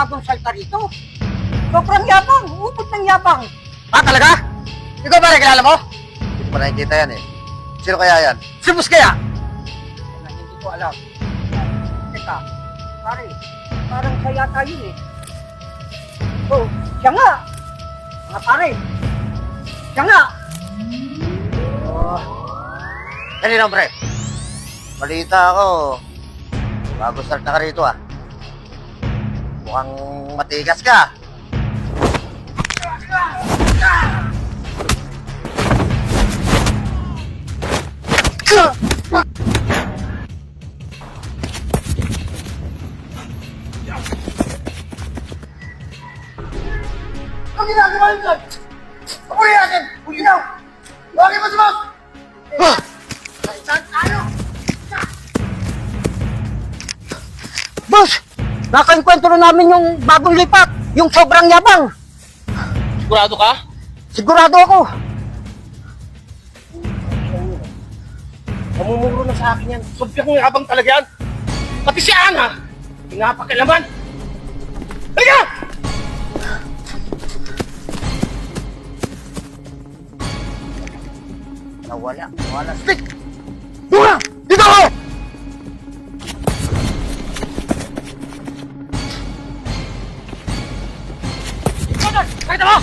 bagong salta rito. Sobrang yabang, ubod ng yabang. Ah, talaga? Ikaw ba rin kilala mo? Hindi ko pa nakikita yan eh. Sino kaya yan? Si Bus kaya? Na hindi ko alam. Teka, pare, parang siya yata yun eh. Oh, siya nga. Mga pare, siya nga. Oh. Kanina, pre. Balita ako. Bago start na ka rito ah. Mukhang matigas ka. Ang ginagawa niyo dyan? Kapuli natin! Bulinaw! Bakit mo si Boss? Ah! Saan tayo? Boss, nakainkwentro namin yung bagong lipat, yung sobrang yabang. Sigurado ka? Sigurado ako. Namumuro na sa akin yan. Sobrang yabang talaga yan. Pati si Ana, pinapakilaman. Halika! Nawala. Nawala. Stick! Dura! Nakita mo!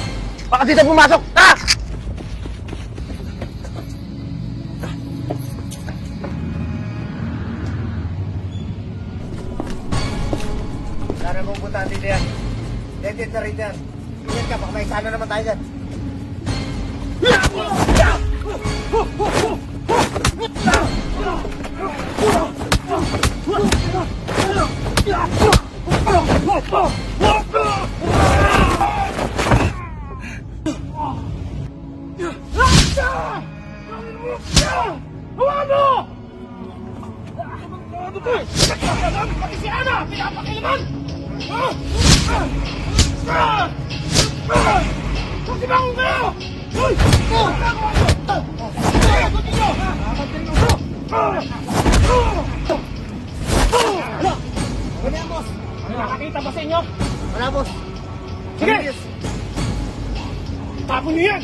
Baka dito pumasok! Tara! Sana mong puntahan dito yan. Dead na rin yan. Ingat ka, baka may sana naman tayo dyan. Pati si Ana, pinapakilaman! Magsibangon kayo! Uy! Nakakita ba sa inyo? Wala, boss. Sige! Tapon niyo yan!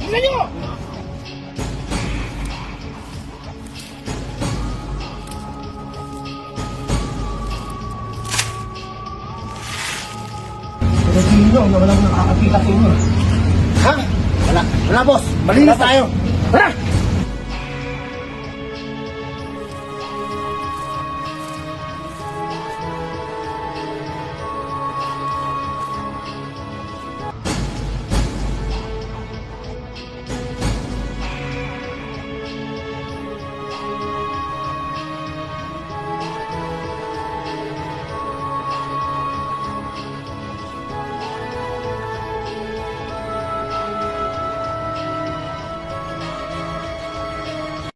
Tingnan niyo! Ha? Wala. Wala, boss. Malinis tayo. Tara!